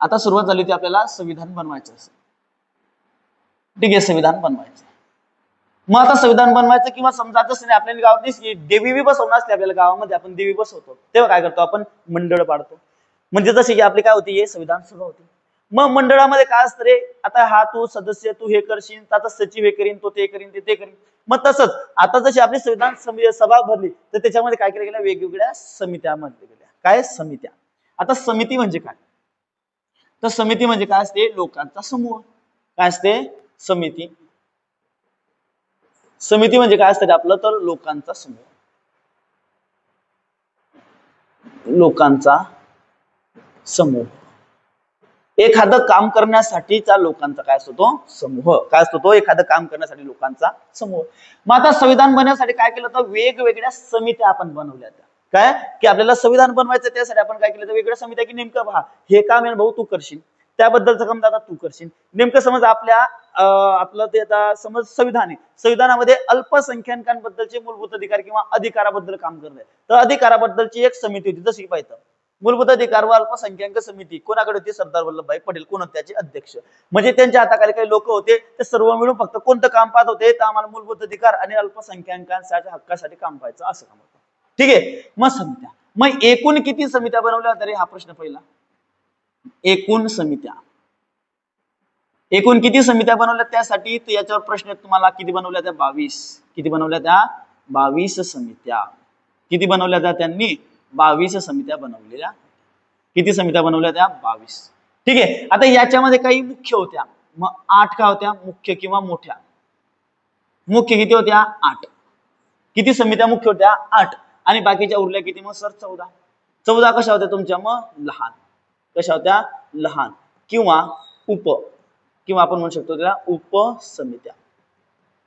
आता सुरुवात झाली होती आपल्याला संविधान बनवायचं असेल ठीक आहे संविधान बनवायचं. मग आता संविधान बनवायचं किंवा समजा जसं नाही आपल्याला गावात देवी बी बसवणार असते आपल्याला गावामध्ये आपण देवी बसवतो. तेव्हा काय करतो आपण? मंडळ पाडतो. म्हणजे जसे की आपली काय होती हे संविधान सभा होती. मग मंडळामध्ये काय असतं रे? आता हा तू सदस्य तू हे करशील आता सचिव हे करीन तो ते करीन ते ते करीन. मग तसंच आता जशी आपली संविधान सभा भरली तर त्याच्यामध्ये काय केलं गेलं? वेगवेगळ्या समित्या म्हटल्या गेल्या. काय? समित्या. आता समिती म्हणजे काय? तर समिती म्हणजे काय असते? लोकांचा समूह. काय असते? समिती. समिती म्हणजे काय असतं? आपलं तर लोकांचा समूह. लोकांचा समूह. एखादं काम करण्यासाठीचा लोकांचा काय असतो तो? समूह. काय असतो तो? एखादं काम करण्यासाठी लोकांचा समूह. मग आता संविधान बनवण्यासाठी काय केलं तर वेगवेगळ्या समित्या आपण बनवल्या त्या. काय? की आपल्याला संविधान बनवायचं त्यासाठी आपण काय केलं? तर वेगळ्या समित्या की नेमकं पहा हे काम आहे भाऊ तू करशील? त्याबद्दलचं काम दादा तू करशील. नेमकं समज आपल्या आपलं ते आता समज संविधान आहे. संविधानामध्ये अल्पसंख्याकांबद्दलचे मूलभूत अधिकार किंवा अधिकाराबद्दल काम करणे तर अधिकाराबद्दलची एक समिती होती जशी की पाहिजे मूलभूत अधिकार व अल्पसंख्याक समिती. कोणाकडे होती? सरदार वल्लभभाई पटेल. कोण होते? त्याचे अध्यक्ष. म्हणजे त्यांच्या हाताखाली काही लोक होते ते सर्व मिळून फक्त कोणतं काम पाहत होते? तर आम्हाला मूलभूत अधिकार आणि अल्पसंख्याकांच्या हक्कासाठी काम पाहायचं असं काम होतं ठीक आहे? मग समित्या. मग एकूण किती समित्या बनवल्या तरी हा प्रश्न पहिला. एकूण समित्या. एकूण किती समित्या बनवल्या त्यासाठी? याच्यावर प्रश्न तुम्हाला. किती बनवल्या त्या? बावीस. किती बनवल्या त्या? बावीस समित्या. किती बनवल्या त्या त्यांनी? बावीस समित्या बनवलेल्या. किती समित्या बनवल्या त्या? बावीस. ठीक आहे? आता याच्यामध्ये काही मुख्य होत्या. मग आठ का होत्या? मुख्य किंवा मोठ्या? मुख्य किती होत्या? आठ. किती समित्या मुख्य होत्या? आठ. आणि बाकीच्या उरल्या किती? मग सर चौदा. चौदा कशा होत्या तुमच्या? मग लहान. कशा होत्या? लहान. किंवा उप. किंवा आपण म्हणू शकतो त्याला उपसमित्या.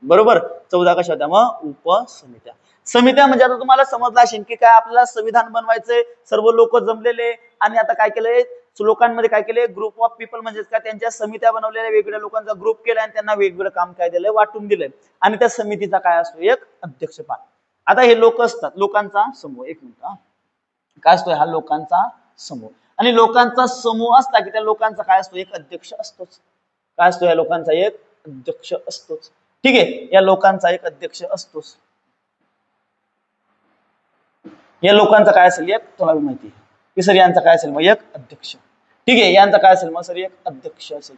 बरोबर? चौदा कशा होत्या? मग उपसमित्या. समित्या म्हणजे आता तुम्हाला समजलं असेल की काय आपल्याला संविधान बनवायचंय सर्व लोक जमलेले आणि आता काय केलंय? लोकांमध्ये काय केले ग्रुप ऑफ पीपल म्हणजेच काय? त्यांच्या समित्या बनवलेल्या वेगवेगळ्या लोकांचा ग्रुप केला आणि त्यांना वेगवेगळं काम काय दिलंय? वाटून दिलंय. आणि त्या समितीचा काय असतो? एक अध्यक्षपाल. आता हे लोक असतात लोकांचा समूह. एक मिनिट काय असतो हा लोकांचा समूह. आणि लोकांचा समूह असला की त्या लोकांचा काय असतो? एक अध्यक्ष असतोच. काय असतो? या लोकांचा एक अध्यक्ष असतोच. ठीक आहे? या लोकांचा एक अध्यक्ष असतोच. या लोकांचा काय असेल? एक तुला माहिती आहे. की सर यांचा काय असेल? मग एक अध्यक्ष. ठीक आहे? यांचा काय असेल? मग सर एक अध्यक्ष असेल.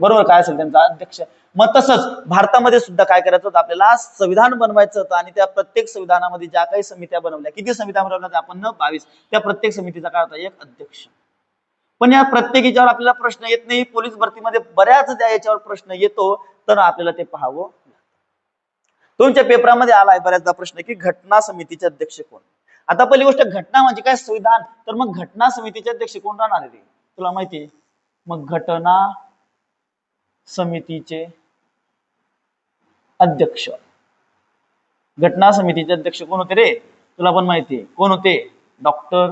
बरोबर काय असेल त्यांचा अध्यक्ष? मग तसंच भारतामध्ये सुद्धा काय करायचं होतं? आपल्याला संविधान बनवायचं होतं आणि त्या प्रत्येक संविधानामध्ये ज्या काही समित्या बनवल्या किती समित्या बनवल्या त्या आपण? बावीस. त्या प्रत्येक समितीचा काय होता? एक अध्यक्ष. पण या प्रत्येक याच्यावर आपल्याला प्रश्न येत नाही. पोलीस भरतीमध्ये बऱ्याच त्या याच्यावर प्रश्न येतो तर आपल्याला ते पाहावं तुमच्या पेपरामध्ये आलाय बऱ्याचदा प्रश्न की घटना समितीचे अध्यक्ष कोण? आता पहिली गोष्ट घटना म्हणजे काय? संविधान. तर मग घटना समितीचे अध्यक्ष कोण राहणार रे? तुला माहिती मग घटना समितीचे अध्यक्ष. घटना समितीचे अध्यक्ष कोण होते रे? तुला पण माहिती आहे. कोण होते? डॉक्टर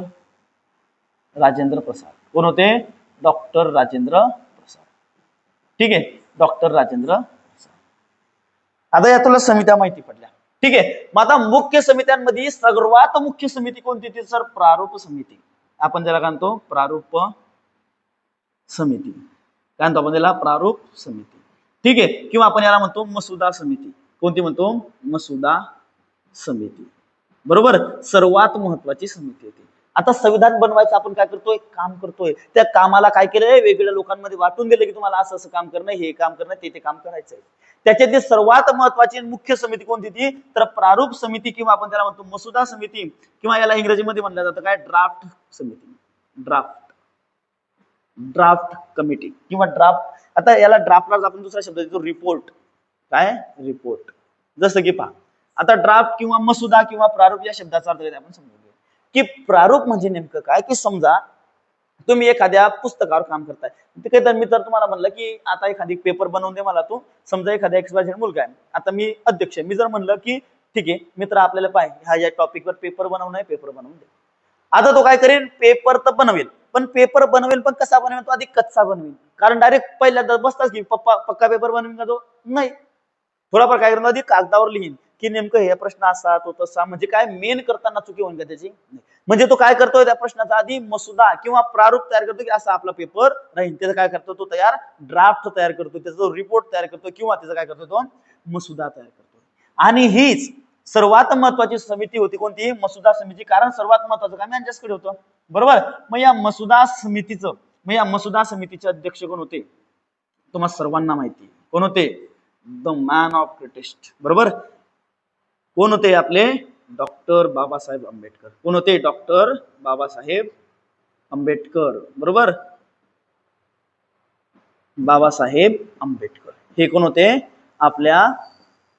राजेंद्र प्रसाद. कोण होते? डॉक्टर राजेंद्र प्रसाद. ठीक आहे? डॉक्टर राजेंद्र प्रसाद. आता या तुला समित्या माहिती पडल्या. ठीक आहे? मग आता मुख्य समित्यांमध्ये सर्वात मुख्य समिती कोणती ती? सर प्रारूप समिती. आपण त्याला म्हणतो? प्रारूप समिती. काय म्हणतो आपण त्याला? प्रारूप समिती. ठीक आहे? किंवा आपण याला म्हणतो मसुदा समिती. कोणती म्हणतो? मसुदा समिती. बरोबर? सर्वात महत्वाची समिती होती आता संविधान बनवायचं आपण काय करतोय? काम करतोय. त्या कामाला काय केलंय? वेगवेगळ्या लोकांमध्ये वाटून दिलं की तुम्हाला असं असं काम करणं हे काम करणं ते ते काम करायचंय. त्याच्यातली सर्वात महत्वाची मुख्य समिती कोणती ती? तर प्रारूप समिती किंवा आपण त्याला म्हणतो मसुदा समिती किंवा याला इंग्रजीमध्ये म्हणलं जातं काय? ड्राफ्ट समिती. ड्राफ्ट. ड्राफ्ट कमिटी किंवा ड्राफ्ट आता याला ड्राफ्टला आपण दुसरा शब्द देतो रिपोर्ट काय? रिपोर्ट जसं की पहा आता ड्राफ्ट किंवा मसुदा किंवा प्रारूप या शब्दाचा अर्थ आपण समजून घेऊ की प्रारूप म्हणजे नेमकं काय? की समजा तुम्ही एखाद्या पुस्तकावर काम करताय. ते तर मी तर तुम्हाला म्हणलं की आता एखादी पेपर बनवून दे मला तू. समजा एखाद्या एक्सपायझेड मुलगा आहे. आता मी अध्यक्ष मी जर म्हणलं की ठीक आहे मित्र आपल्याला पाहिजे ह्या या टॉपिकवर पेपर बनवणं आहे पेपर बनवून दे. आता तो काय करेल? पेपर तर बनवेल. पण पेपर बनवेल पण कसा बनवेल? तो आधी कच्चा बनवेल. कारण डायरेक्ट पहिल्यांदा बसताच की पप्पा पक्का पेपर बनवेल का तो? नाही. थोडाफार काय करणार आधी कागदावर लिहीन. की नेमकं हे प्रश्न असा तो तसा म्हणजे काय मेन करताना चुकी होईल का त्याची? म्हणजे तो काय करतोय त्या प्रश्नाचा आधी मसुदा किंवा प्रारूप तयार करतो की असा आपला पेपर राहील त्याचा काय करतो तो तयार ड्राफ्ट तयार करतो त्याचा जो रिपोर्ट तयार करतो किंवा त्याचा काय करतो तो? मसुदा तयार करतो आणि हीच सर्वात महत्वाची समिती होती कोणती? मसुदा समिती. कारण सर्वात महत्वाचं काम यांच्याचकडे होतं. बरोबर? मग या मसुदा समितीचं मग या मसुदा समितीचे अध्यक्ष कोण होते? तुम्हाला सर्वांना माहिती. कोण होते? द मॅन ऑफ ग्रेटेस्ट बरोबर? कोण होते आपले? डॉक्टर बाबासाहेब आंबेडकर. कोण होते? डॉक्टर बाबासाहेब आंबेडकर. बरोबर? बाबासाहेब आंबेडकर. हे कोण होते? आपल्या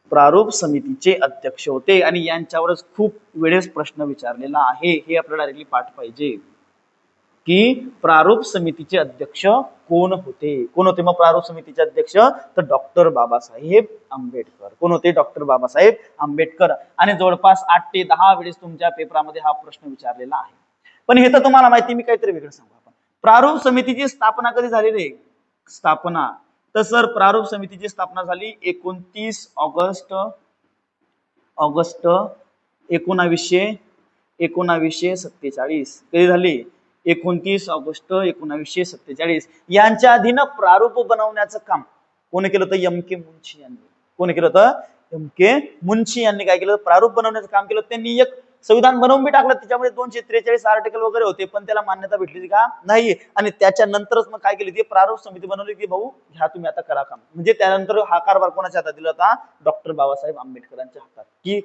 प्रारूप समितीचे अध्यक्ष होते आणि यांच्यावरच खूप वेळेस प्रश्न विचारलेला आहे. हे आपल्याला डायरेक्टली पाठ पाहिजे. की प्रारूप समितीचे अध्यक्ष कोण होते? कोण होते? मग प्रारूप समितीचे अध्यक्ष तर डॉक्टर बाबासाहेब आंबेडकर. कोण होते? डॉक्टर बाबासाहेब आंबेडकर. आणि जवळपास आठ ते दहा वेळेस तुमच्या पेपरामध्ये हा प्रश्न विचारलेला आहे. पण हे तर तुम्हाला माहिती मी काहीतरी वेगळं सांगू आपण. प्रारूप समितीची स्थापना कधी झालेली आहे स्थापना. तर सर प्रारूप समितीची स्थापना झाली एकोणतीस ऑगस्ट ऑगस्ट एकोणावीसशे एकोणावीसशे सत्तेचाळीस. कधी झाली? एकोणतीस ऑगस्ट एकोणावीसशे सत्तेचाळीस. यांच्या अधीन प्रारूप बनवण्याचं काम कोणी केलं होतं? एम के मुंशी यांनी. कोणी केलं होतं? एम के मुंशी यांनी काय केलं? प्रारूप बनवण्याचं काम केलं त्यांनी एक संविधान बनवून बी टाकलं त्याच्यामध्ये दोनशे त्रेचाळीस आर्टिकल वगैरे होते पण त्याला मान्यता भेटली का नाही? आणि त्याच्यानंतरच मग काय केली ती प्रारूप समिती बनवली की भाऊ ह्या तुम्ही आता करा काम. म्हणजे त्यानंतर हा कारभार कोणाच्या हातात दिला होता? डॉक्टर बाबासाहेब आंबेडकरांच्या हातात. की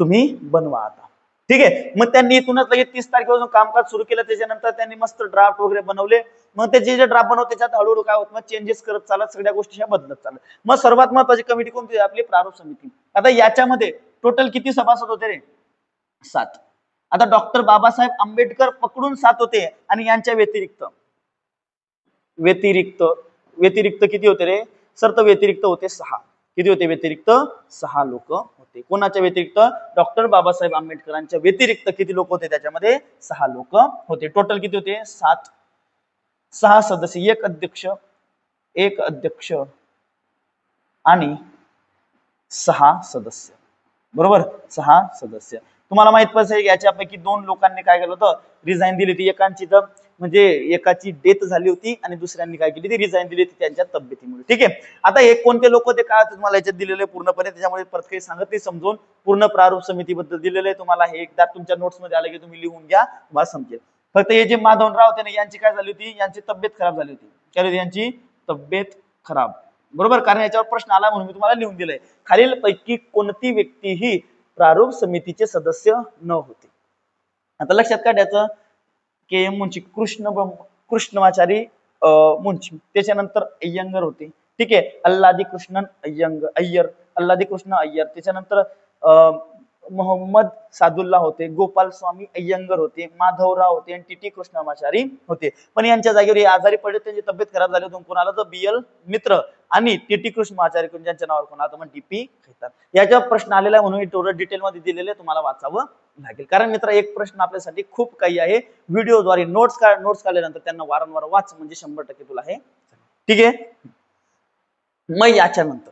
तुम्ही बनवा आता. ठीक आहे? मग त्यांनी इथूनच लगेच तीस तारखेपासून कामकाज सुरू केलं त्याच्यानंतर त्यांनी मस्त ड्राफ्ट वगैरे बनवले. मग ते जे जे ड्राफ्ट बनवते त्याच्यात हळूहळू काय होत मग चेंजेस करत चालत सगळ्या गोष्टी ह्या बदलत चालत. मग सर्वात महत्वाची कमिटी कोणती आपली? प्रारूप समिती. आता याच्यामध्ये टोटल किती सभासद होते रे? सात. आता डॉक्टर बाबासाहेब आंबेडकर पकडून सात होते आणि यांच्या व्यतिरिक्त. व्यतिरिक्त व्यतिरिक्त किती होते रे? सर तर व्यतिरिक्त होते सहा. किती होते? व्यतिरिक्त सहा लोक होते. कोणाच्या व्यतिरिक्त? डॉक्टर बाबासाहेब आंबेडकरांच्या व्यतिरिक्त किती लोक होते? त्याच्यामध्ये सहा लोक होते. टोटल किती होते? सात. सहा सदस्य एक अध्यक्ष एक अध्यक्ष आणि सहा सदस्य. बरोबर? सहा सदस्य. तुम्हाला माहीत पाहिजे याच्यापैकी दोन लोकांनी काय केलं होतं? रिझाईन दिली होती एकांची तर म्हणजे एकाची डेथ झाली होती आणि दुसऱ्यांनी काय केली ती रिझाईन दिली होती त्यांच्या तब्येतीमुळे. ठीक आहे? आता हे कोणते लोक ते काय तुम्हाला याच्यात दिलेले पूर्णपणे. त्याच्यामुळे परत काही सांगत नाही समजून पूर्ण प्रारूप समितीबद्दल दिलेलं आहे. तुम्हाला हे एकदा तुमच्या नोट्समध्ये आलं की तुम्ही लिहून घ्या तुम्हाला समजेल फक्त हे जे माधवनराव होते ना यांची काय झाली होती? यांची तब्येत खराब झाली होती. काय होती? यांची तब्येत खराब. बरोबर? कारण याच्यावर प्रश्न आला म्हणून मी तुम्हाला लिहून दिलंय. खालील पैकी कोणती व्यक्ती ही प्रारूप समितीचे सदस्य न होते. आता लक्षात काढायचं के. एम. मुंशी कृष्ण ब्रह्म- कृष्णमाचारी अं, मुंशी. त्याच्यानंतर अय्यंगर होते. ठीक आहे? अल्लादी कृष्णन अय्यंग अय्यर. अल्लादी कृष्ण अय्यर. त्याच्यानंतर अं, मोहम्मद सादुल्ला होते गोपाल स्वामी अय्यंगर होते माधवराव होते आणि टी टी कृष्णमाचारी होते. पण यांच्या जागेवर हे आजारी पडले त्यांची तब्येत खराब झाली होती. कोणाला तर बी एल मित्र आणि टी टी कृष्णमाचारी ज्यांच्या नावावर कोणाला मग डी पी खेतात याच्यावर प्रश्न आलेला आहे म्हणून थोडं डिटेल मध्ये दिलेले तुम्हाला वाचावं लागेल. कारण मित्र एक प्रश्न आपल्यासाठी खूप काही आहे. व्हिडिओद्वारे नोट्स का नोट्स काढल्यानंतर त्यांना वारंवार वाच म्हणजे शंभर टक्के तुला हे ठीक आहे? मग याच्यानंतर.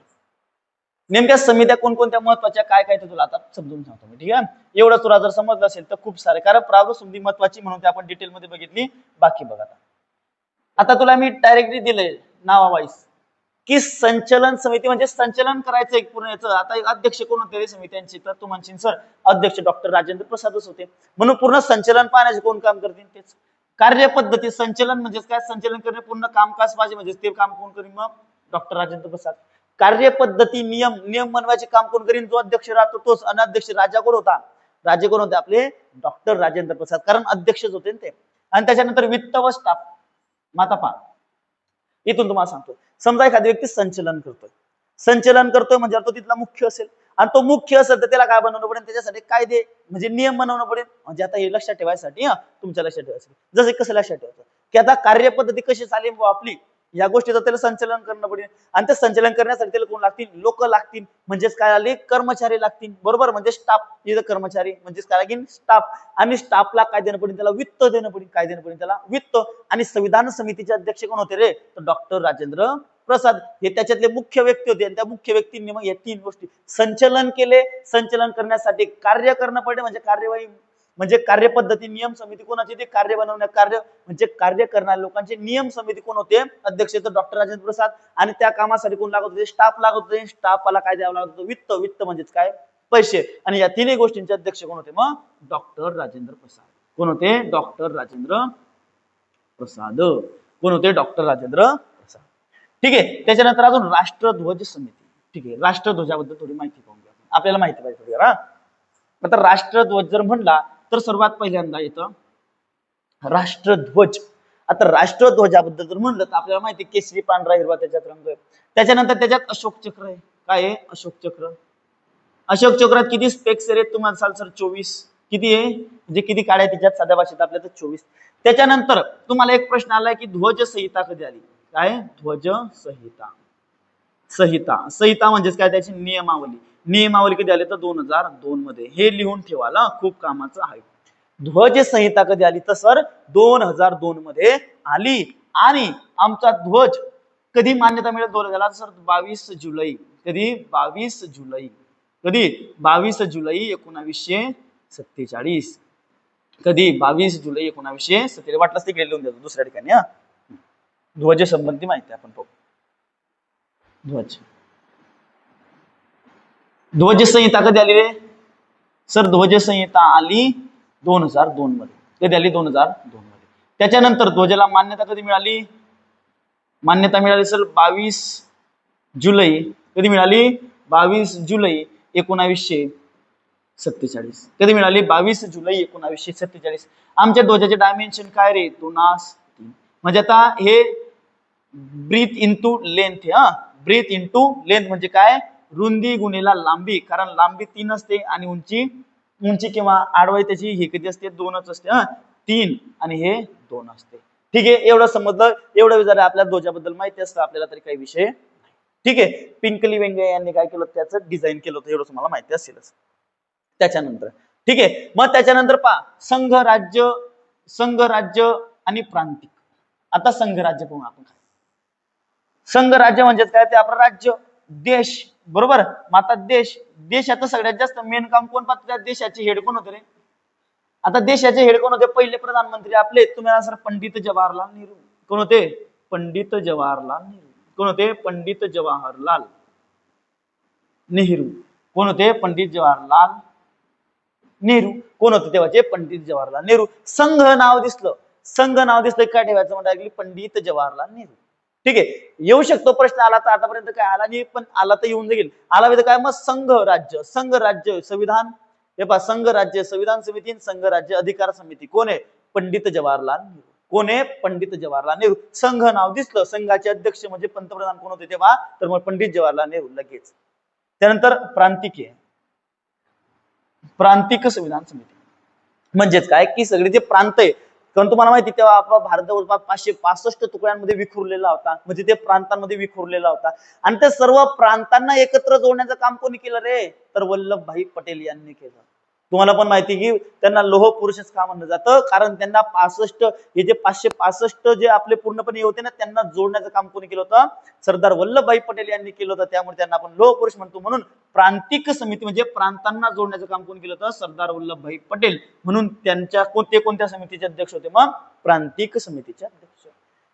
नेमक्या समित्या कोणकोणत्या महत्त्वाच्या काय काय ते तुला आता समजून सांगतो मी ठीक आहे? एवढं तुला जर समजलं असेल तर खूप सारे कारण प्रारूप समिती महत्वाची म्हणून ते आपण डिटेल मध्ये बघितली. बाकी बघा आता. तुला मी डायरेक्टली दिलंय नावावाईस की संचलन समिती म्हणजे संचलन करायचं एक पूर्ण याचं. आता एक अध्यक्ष कोण होते समित्यांचे? तर तू म्हणशील सर अध्यक्ष डॉक्टर राजेंद्र प्रसादच होते. म्हणून पूर्ण संचलन पाहण्याचे कोण काम करतील? तेच. कार्यपद्धती संचलन म्हणजेच काय? संचलन करणे पूर्ण कामकाज पाहिजे म्हणजे ते काम कोण करीन मग? डॉक्टर राजेंद्र प्रसाद. कार्यपद्धती नियम नियम बनवायचे काम कोण करीन? जो अध्यक्ष राहतो तोच अनाध्यक्ष राजा कोण होता? राजे कोण होते? आपले डॉक्टर राजेंद्र प्रसाद. कारण अध्यक्षच होते ते. आणि त्याच्यानंतर वित्त व स्टाफ मातापा इथून तुम्हाला सांगतो. समजा एखादी व्यक्ती संचलन करतोय. संचलन करतोय म्हणजे तो तिथला मुख्य असेल. आणि तो मुख्य असेल तर त्याला काय बनवणं पडेल? त्याच्यासाठी कायदे म्हणजे नियम बनवणं पडेल. म्हणजे आता हे लक्षात ठेवायसाठी हा तुमच्या लक्षात ठेवायसाठी. जसं कसं लक्षात ठेवायचं? की आता कार्यपद्धती कशी चालेल आपली? या गोष्टीचं त्याला संचलन करणं पडेल आणि ते संचलन करण्यासाठी त्याला कोण लागतील? लोक लागतील. म्हणजेच काय आले? कर्मचारी लागतील. बरोबर? म्हणजे स्टाफ इथं कर्मचारी. म्हणजेच काय लागेल? स्टाफ आणि स्टाफला काय देणं पडेल त्याला वित्त देणं पडेल काय देणं पडेल त्याला वित्त. आणि संविधान समितीचे अध्यक्ष कोण होते रे? तर डॉक्टर राजेंद्र प्रसाद. हे त्याच्यातले मुख्य व्यक्ती होते. आणि त्या मुख्य व्यक्तींनी मग या तीन गोष्टी. संचलन केले. संचलन करण्यासाठी कार्य करणं पडले. म्हणजे कार्यवाही म्हणजे कार्यपद्धती नियम समिती कोणाची ते कार्य बनवण्या कार्य म्हणजे कार्य करणाऱ्या लोकांचे नियम समिती कोण होते? अध्यक्ष तर डॉक्टर राजेंद्र प्रसाद. आणि त्या कामासाठी कोण लागत होते? स्टाफ लागत होते. स्टाफला काय द्यावं लागत होतं? वित्त. वित्त म्हणजेच काय? पैसे. आणि या तिन्ही गोष्टींचे अध्यक्ष कोण होते? मग डॉक्टर राजेंद्र प्रसाद. कोण होते? डॉक्टर राजेंद्र प्रसाद. कोण होते? डॉक्टर राजेंद्र प्रसाद. ठीक आहे. त्याच्यानंतर अजून राष्ट्रध्वज समिती. ठीक आहे. राष्ट्रध्वजाबद्दल थोडी माहिती पाहून घ्या आपल्याला माहिती पाहिजे थोडी आता राष्ट्रध्वज जर म्हणला तर सर्वात पहिल्यांदा येतं राष्ट्रध्वज. आता राष्ट्रध्वजाबद्दल जर म्हणलं तर आपल्याला माहिती केसरी पांढरा हिरवा त्याच्यात रंग आहे. त्याच्यानंतर त्याच्यात अशोक चक्र आहे. काय आहे? अशोक चक्र. अशोक चक्रात किती स्पेक्स आहेत तुम्हाला सांगाल सर? चोवीस. किती आहे? म्हणजे किती काड्या त्याच्यात? साध्या भाषेत आपल्या तर चोवीस. त्याच्यानंतर तुम्हाला एक प्रश्न आलाय की ध्वज संहिता कधी आली? काय? ध्वज संहिता संहिता. संहिता म्हणजेच काय? त्याची नियमावली. नियमावली कधी आली तर दोन हजार दोन मध्ये. हे लिहून ठेवायला खूप कामाचं आहे. ध्वज संहिता कधी आली तर सर? दोन हजार दोन मध्ये आली. आणि आमचा ध्वज कधी मान्यता मिळत दोन हजार सर बावीस जुलै. कधी? बावीस जुलै. कधी? बावीस जुलै एकोणावीसशे सत्तेचाळीस. कधी? बावीस जुलै एकोणावीसशे सत्तेचाळीस. वाटलंच तिकडे लिहून देतो दुसऱ्या ठिकाणी हा. ध्वज संबंधी माहिती आपण पाहू. ध्वज. ध्वजसंहिता कधी आली रे सर ध्वजसंहिता आली दोन हजार दोन मध्ये. कधी आली? दोन हजार दोन मध्ये. त्याच्यानंतर ध्वजाला मान्यता कधी मिळाली? मान्यता मिळाली सर बावीस जुलै. कधी मिळाली? बावीस जुलै एकोणावीसशे सत्तेचाळीस. कधी मिळाली? बावीस जुलै एकोणावीसशे सत्तेचाळीस. आमच्या ध्वजाचे डायमेन्शन काय रे? दोनास तीन. म्हणजे आता हे ब्रीथ इंटू लेंथ हा? ब्रीथ इंटू लेंथ म्हणजे काय? रुंदी गुणिला लांबी कारण लांबी तीन असते आणि उंची उंची किंवा आडवाई त्याची हे किती असते? दोनच असते. हा? तीन आणि हे दोन असते. ठीक आहे? एवढं समजलं? एवढं जर आपल्या ध्वजाबद्दल माहिती असतं आपल्याला तरी काही विषय ठीक आहे? पिंकली वेंगे यांनी काय केलं त्याचं डिझाईन केलं होतं. एवढं तुम्हाला माहिती असेलच. त्याच्यानंतर. ठीक आहे? मग त्याच्यानंतर पहा. संघ राज्य संघ राज्य आणि प्रांतिक. आता संघ राज्य पाहू आपण. काय संघ राज्य म्हणजेच काय? ते आपलं राज्य. देश. बरोबर? मग आता देश देशाचं सगळ्यात जास्त मेन काम कोण पाहतो? त्या देशाचे हेड कोण होते रे? आता देशाचे हेड कोण होते? पहिले प्रधानमंत्री आपले. तुम्ही सर पंडित जवाहरलाल नेहरू. कोण होते? पंडित जवाहरलाल नेहरू. कोण होते? पंडित जवाहरलाल नेहरू. कोण होते? पंडित जवाहरलाल नेहरू. कोण होते तेव्हाचे? पंडित जवाहरलाल नेहरू. संघ नाव दिसलं. संघ नाव दिसलं काय ठेवायचं? म्हणजे पंडित जवाहरलाल नेहरू. ठीक आहे. येऊ शकतो प्रश्न आला तर आतापर्यंत काय आला नाही पण आला तर येऊन जाईल. आला तर काय? मग संघ राज्य संघ राज्य संविधान. हे पहा संघ राज्य संविधान समिती संघ राज्य अधिकार समिती. कोण आहे? पंडित जवाहरलाल नेहरू. कोण आहे? पंडित जवाहरलाल नेहरू. संघ नाव दिसलं. संघाचे अध्यक्ष म्हणजे पंतप्रधान कोण होते तेव्हा? तर मग पंडित जवाहरलाल नेहरू लगेच. त्यानंतर प्रांतिकीय प्रांतिक संविधान समिती. म्हणजेच काय? की सगळे जे प्रांत आहे कारण तुम्हाला माहिती तेव्हा आपला भारत जवळपास पाचशे पासष्ट तुकड्यांमध्ये विखुरलेला होता. म्हणजे ते प्रांतांमध्ये विखुरलेला होता. आणि त्या सर्व प्रांतांना एकत्र जोडण्याचं काम कोणी केलं रे? तर वल्लभभाई पटेल यांनी केलं. तुम्हाला पण माहिती की त्यांना लोह पुरुषच का म्हणलं जातं? कारण त्यांना पासष्ट हे जे पाचशे पासष्ट जे आपले पूर्णपणे होते ना त्यांना जोडण्याचं काम कोणी केलं होतं? सरदार वल्लभभाई पटेल यांनी केलं होतं. त्यामुळे त्यांना आपण लोह पुरुष म्हणतो. म्हणून प्रांतिक समिती म्हणजे प्रांतांना जोडण्याचं काम कोणी केलं होतं? सरदार वल्लभभाई पटेल. म्हणून त्यांच्या कोणते कोणत्या समितीचे अध्यक्ष होते? मग प्रांतिक समितीचे अध्यक्ष.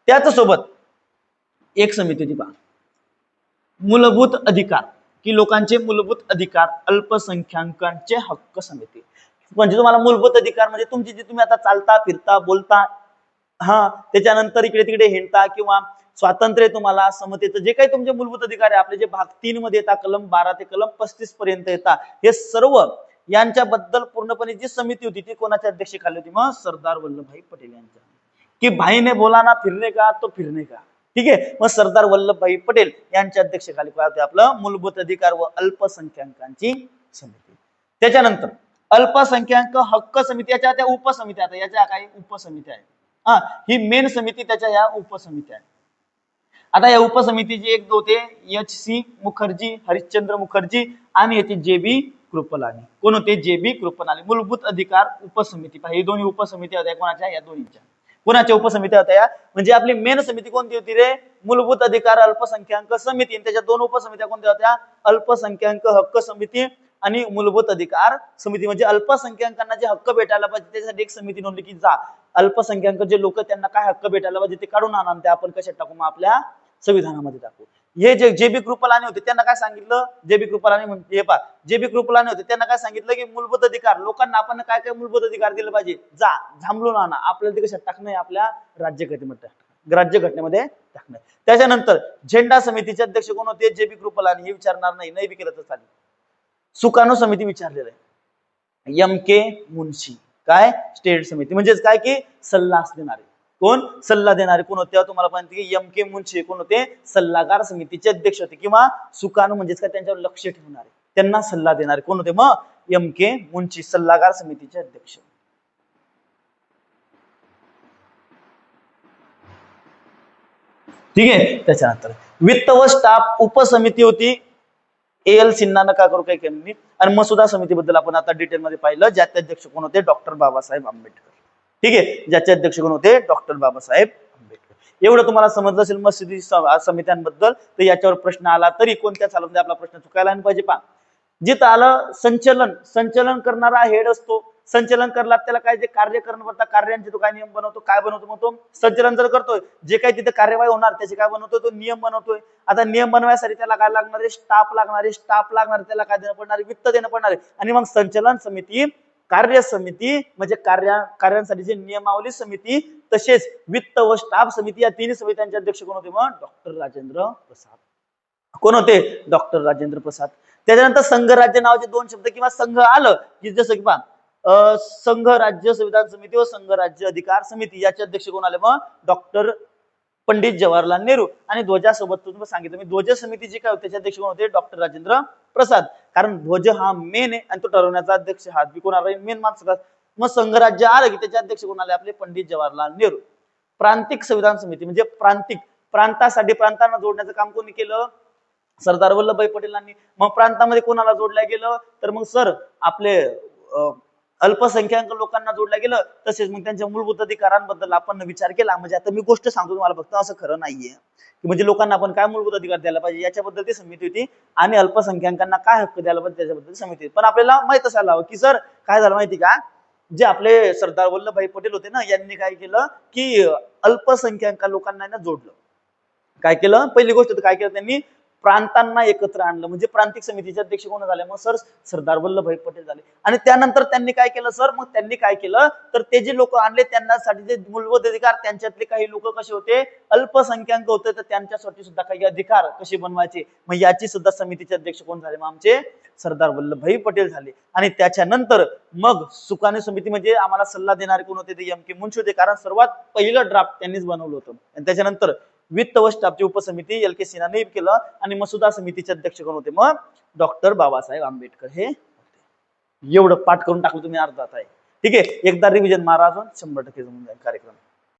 त्याच सोबत एक समिती होती पहा मूलभूत अधिकार. की लोकांचे मूलभूत अधिकार अल्पसंख्याकांचे हक्क समिती. म्हणजे तुम्हाला मूलभूत अधिकार म्हणजे तुमची जे तुम्ही आता चालता फिरता बोलता हा त्याच्यानंतर इकडे तिकडे हिंडता किंवा स्वातंत्र्य तुम्हाला समतेचं जे काही तुमचे मूलभूत अधिकार आहे आपले जे भाग तीन मध्ये येतात कलम बारा ते कलम पस्तीस पर्यंत येतात हे सर्व यांच्याबद्दल पूर्णपणे जी समिती होती ती कोणाच्या अध्यक्षतेखाली होती? मग सरदार वल्लभभाई पटेल यांच्या. की भाईने बोलाना फिरणे का तो फिरणे का? ठीक आहे? मग सरदार वल्लभभाई पटेल यांच्या अध्यक्षतेखाली काय होते आपलं? मूलभूत अधिकार व अल्पसंख्याकांची समिती. त्याच्यानंतर अल्पसंख्याक हक्क समिती याच्या त्या उपसमित्या आता याच्या काही उपसमित्या आहेत. हा ही मेन समिती त्याच्या या उपसमित्या आहेत. आता या उपसमितीचे एक होते एच सी मुखर्जी हरिश्चंद्र मुखर्जी आणि याचे जे बी कृपलानी. कोण होते? जे बी कृपलानी. मूलभूत अधिकार उपसमिती. पहा, हे दोन्ही उपसमिती होत्या कोणाच्या? या दोन्हीच्या. कुणाच्या उपसमित्या होत्या या? म्हणजे आपली मेन समिती कोणती होती रे? मूलभूत अधिकार अल्पसंख्याक समिती. आणि त्याच्या दोन उपसमित्या कोणत्या होत्या? अल्पसंख्याक हक्क समिती आणि मूलभूत अधिकार समिती. म्हणजे अल्पसंख्याकांना जे हक्क भेटायला पाहिजे त्याच्यासाठी एक समिती नोंदली की जा. अल्पसंख्याक जे लोक त्यांना काय हक्क भेटायला पाहिजे ते काढून आणा ते आपण कशात टाकू? मग आपल्या संविधानामध्ये टाकू. हे जे जे बी कृपलाने होते त्यांना काय सांगितलं? जे बी कृपलाने म्हणते हे पा जे बी कृपलाने होते त्यांना काय सांगितलं की मूलभूत अधिकार लोकांना आपण काय काय मूलभूत अधिकार दिले पाहिजे? जा झांबलून आणा आपल्याला ते कशात टाकणं आपल्या राज्यघटनेमध्ये टाकणं राज्यघटनेमध्ये टाकणं त्याच्यानंतर झेंडा समितीचे अध्यक्ष कोण होते? जे बी कृपलाने. हे विचारणार नाही. नाही बी केलं तर चालेल. सुकाणू समिती विचारलेलं आहे. एम के मुन्शी काय? स्टेट समिती. म्हणजेच काय की सल्ला देणारे. कोण? सल्ला देणारे कोण होते? तुम्हाला पाहिजे की एम के मुन्शी कोण होते? सल्लागार समितीचे अध्यक्ष होते किंवा सुकाणू म्हणजेच काय? त्यांच्यावर लक्ष ठेवणारे. त्यांना सल्ला देणारे कोण होते? मग एम के मुन्शी सल्लागार समितीचे अध्यक्ष. ठीक आहे? त्याच्यानंतर वित्त व स्टाफ उपसमिती होती. ए एल सिन्हा नका करू काही केलं आणि मसुदा समितीबद्दल आपण आता डिटेलमध्ये पाहिलं. ज्याचे अध्यक्ष कोण होते? डॉक्टर बाबासाहेब आंबेडकर. ठीक आहे? ज्याचे अध्यक्ष कोण होते? डॉक्टर बाबासाहेब आंबेडकर. एवढं तुम्हाला समजलं असेल मस्जिदी समित्यांबद्दल तर याच्यावर प्रश्न आला तरी कोणत्या चालमध्ये आपला प्रश्न चुकायला पाहिजे पा जिथं आलं संचलन संचलन करणारा हेड असतो. संचलन करला त्याला काय जे कार्य करणं पडतं कार्यांचे तो काय नियम बनवतो काय बनवतो मग तो संचलन जर करतोय जे काही तिथे कार्यवाही होणार त्याचे काय बनवतोय? तो नियम बनवतोय. आता नियम बनवायसाठी त्याला काय लागणार आहे? स्टाफ लागणार आहे. स्टाफ लागणार त्याला काय देणं पडणार वित्त देणं पडणार आहे. आणि मग संचलन समिती कार्य समिती म्हणजे कार्या कार्यांसाठीची नियमावली समिती तसेच वित्त व स्टाफ समिती या तिन्ही समित्यांचे अध्यक्ष कोण होते मग? डॉक्टर राजेंद्र प्रसाद. कोण होते? डॉक्टर राजेंद्र प्रसाद. त्याच्यानंतर संघराज्य नावाचे दोन शब्द किंवा संघ आलं की जसं की पहा संघ राज्य संविधान समिती व संघ राज्य अधिकार समिती याचे अध्यक्ष कोण आले मग? डॉक्टर पंडित जवाहरलाल नेहरू आणि ध्वजासोबत तुम्ही सांगितलं. मी ध्वज समिती जी काय होती त्याचे अध्यक्ष कोण होते? डॉक्टर राजेंद्र प्रसाद. कारण ध्वज हा मेन आहे आणि तो ठरवण्याचा अध्यक्ष हा कोण आला मेन माणसं मग संघराज्य आलं की त्याचे अध्यक्ष कोण आले? आपले पंडित जवाहरलाल नेहरू. प्रांतिक संविधान समिती म्हणजे प्रांतिक. प्रांतासाठी प्रांतांना जोडण्याचं काम कोणी केलं? सरदार वल्लभभाई पटेलांनी. मग प्रांतामध्ये कोणाला जोडल्या गेलं? तर मग सर आपले अं, अल्पसंख्याक लोकांना जोडलं गेलं तसेच मग त्यांच्या मूलभूत अधिकारांबद्दल आपण विचार केला. म्हणजे आता मी गोष्ट सांगतो तुम्हाला फक्त असं खरं नाहीये. की म्हणजे लोकांना आपण काय मूलभूत अधिकार द्यायला पाहिजे याच्याबद्दल ती समिती होती. आणि अल्पसंख्याकांना काय हक्क द्यायला पाहिजे त्याच्याबद्दल समिती होती. पण आपल्याला माहीत असायला हवं की सर काय झालं माहिती का? जे आपले सरदार वल्लभभाई पटेल होते ना यांनी काय केलं की अल्पसंख्याक लोकांना ना जोडलं. काय केलं? पहिली गोष्ट काय केलं त्यांनी? प्रांतांना एकत्र आणलं. म्हणजे प्रांतिक समितीचे अध्यक्ष कोण झाले? मग सर सरदार वल्लभभाई पटेल झाले. आणि त्यानंतर त्यांनी काय केलं सर? मग त्यांनी काय केलं? तर ते जे लोक आणले त्यांनासाठी जे मूलभूत अधिकार त्यांच्यातले काही लोक कसे होते? अल्पसंख्याक होते तर त्यांच्यासाठी सुद्धा काही अधिकार कसे बनवायचे? मग याची सुद्धा समितीचे अध्यक्ष कोण झाले? मग आमचे सरदार वल्लभभाई पटेल झाले. आणि त्याच्यानंतर मग सुकाने समिती म्हणजे आम्हाला सल्ला देणारे कोण होते? ते एम के मुंशी होते कारण सर्वात पहिलं ड्राफ्ट त्यांनीच बनवलं होतं. आणि त्याच्यानंतर वित्त व स्टाफची उपसमिती एल के सिन्हाने केलं आणि मसुदा समितीचे अध्यक्ष कोण होते मग? डॉक्टर बाबासाहेब आंबेडकर. हे एवढं पाठ करून टाकलं तुम्ही अर्धात आहे. ठीक आहे? एकदा रिव्हिजन मारा अजून. शंभर टक्के जमून जाईल कार्यक्रम.